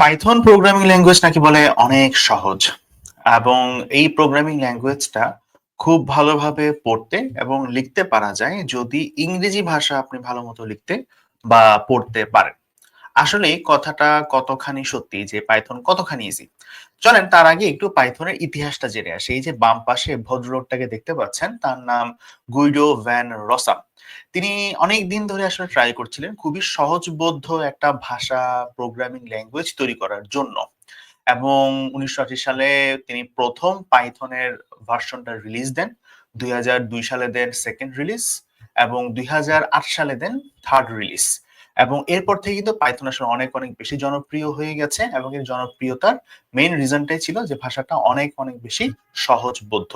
Python programming language নাকি বলে অনেক সহজ। এবং এই প্রোগ্রামিং ল্যাঙ্গুয়েজটা খুব ভালোভাবে পড়তে এবং লিখতে পারা যায় যদি ইংরেজি ভাষা আপনি ভালো মতো লিখতে বা পড়তে পারেন। আসলে কথাটা কতখানি সত্যি, যে পাইথন কতখানি ইজি চলেন, তার আগে একটু পাইথনের ইতিহাসটা জেনে আসি। এই যে বাম পাশে ভদ্রলোকটাকে দেখতে পাচ্ছেন, তার নাম গুইডো ভ্যান রসা। তিনি অনেক দিন ধরে আসলে ট্রাই করছিলেন খুবই সহজবোধ্য একটা ভাষা প্রোগ্রামিং ল্যাঙ্গুয়েজ তৈরি করার জন্য। এবং উনিশশো আশি সালে তিনি প্রথম পাইথনের ভার্সনটা রিলিজ দেন, দুই হাজার দুই সালে দেন সেকেন্ড রিলিজ এবং দুই হাজার আট সালে দেন থার্ড রিলিজ এবং এরপর থেকে কিন্তু পাইথন আসলে অনেক অনেক বেশি জনপ্রিয় হয়ে গেছে এবং এর জনপ্রিয়তার মেইন রিজনটাই ছিল যে ভাষাটা অনেক অনেক বেশি সহজবোধ্য।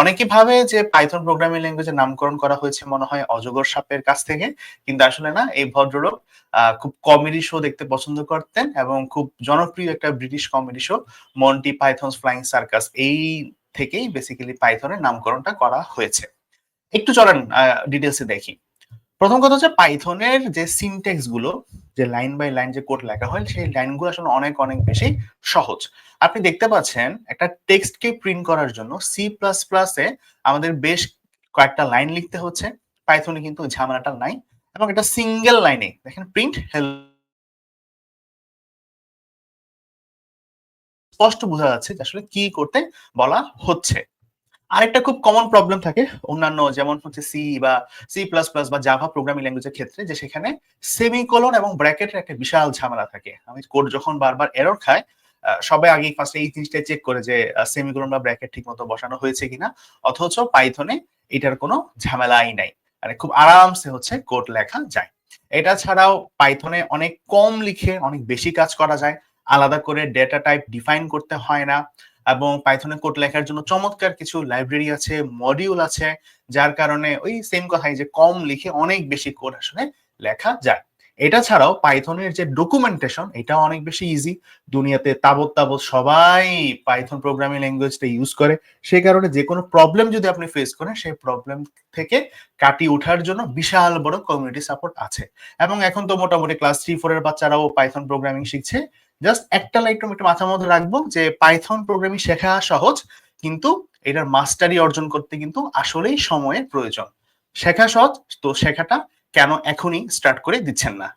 অনেকে ভাবে যে পাইথন প্রোগ্রামিং ল্যাঙ্গুয়েজের নামকরণ করা হয়েছে মনে হয় অজগর সাপের কাছ থেকে, কিন্তু আসলে না, এই ভদ্রলোক খুব কমেডি শো দেখতে পছন্দ করতেন এবং খুব জনপ্রিয় একটা British comedy show Monty Python's Flying Circus এই থেকেই বেসিক্যালি পাইথনের নামকরণটা করা হয়েছে। একটু চলেন ডিটেলসে দেখি। প্রথম কথা হচ্ছে পাইথনের যে সিনটেক্সগুলো, যে লাইন বাই লাইন যে কোড লেখা হয়, সেই লাইনগুলো আসলে অনেক অনেক বেশি সহজ। আপনি দেখতে পাচ্ছেন একটা টেক্সটকে প্রিন্ট করার জন্য সি প্লাস প্লাসে আমাদের বেশ কয়েকটা লাইন লিখতে হচ্ছে। পাইথনে কিন্তু ঝামেলাটা নাই এবং এটা সিঙ্গেল লাইনে দেখেন প্রিন্ট স্পষ্ট বোঝা যাচ্ছে যে আসলে কি করতে বলা হচ্ছে। আরেকটা খুব কমন প্রবলেম থাকে, অন্যান্য যেমন হচ্ছে সি বা সি প্লাস প্লাস বা জাভা প্রোগ্রামিং ল্যাঙ্গুয়েজের ক্ষেত্রে, যে সেখানে সেমিকোলন এবং ব্র্যাকেটের একটা বিশাল ঝামেলা থাকে। আমি কোড যখন বারবার এরর খায় সবাই আগে ফার্স্টে এই জিনিসটা চেক করে যে সেমিকোলন বা ব্র্যাকেট ঠিক মতো বসানো হয়েছে কিনা, অথচ পাইথনে এটার কোনো ঝামেলাই নাই। মানে খুব আরামসে হচ্ছে কোড লেখা যায়। এটা ছাড়াও পাইথনে অনেক কম লিখে অনেক বেশি কাজ করা যায়। আলাদা করে ডেটা টাইপ ডিফাইন করতে হয় না। এবং পাইথনে কোড লেখার জন্য চমৎকার কিছু লাইব্রেরি আছে মডিউল আছে, যার কারণে ওই সেম কথাই যে কম লিখে অনেক বেশি কোড আসলে লেখা যায়। এটা ছাড়াও পাইথনের যে ডকুমেন্টেশন এটা অনেক বেশি ইজি দুনিয়াতে তাবৎ তাবৎ সবাই পাইথন প্রোগ্রামিং ল্যাঙ্গুয়েজটা ইউজ করে। সেই কারণে যে কোনো প্রবলেম যদি আপনি ফেস করেন সেই প্রবলেম থেকে কাটিয়ে ওঠার জন্য বিশাল বড় কমিউনিটি সাপোর্ট আছে। এবং এখন তো মোটামুটি ক্লাস থ্রি ফোর এর বাচ্চারাও পাইথন প্রোগ্রামিং শিখছে। জাস্ট একটা লাইট একটু মাথার মধ্যে রাখব যে পাইথন প্রোগ্রামিং শেখা সহজ, কিন্তু এটার মাস্টারি অর্জন করতে কিন্তু আসলেই সময়ের প্রয়োজন। শেখা সহজ, তো শেখাটা কেন এখনই স্টার্ট করে দিচ্ছেন না?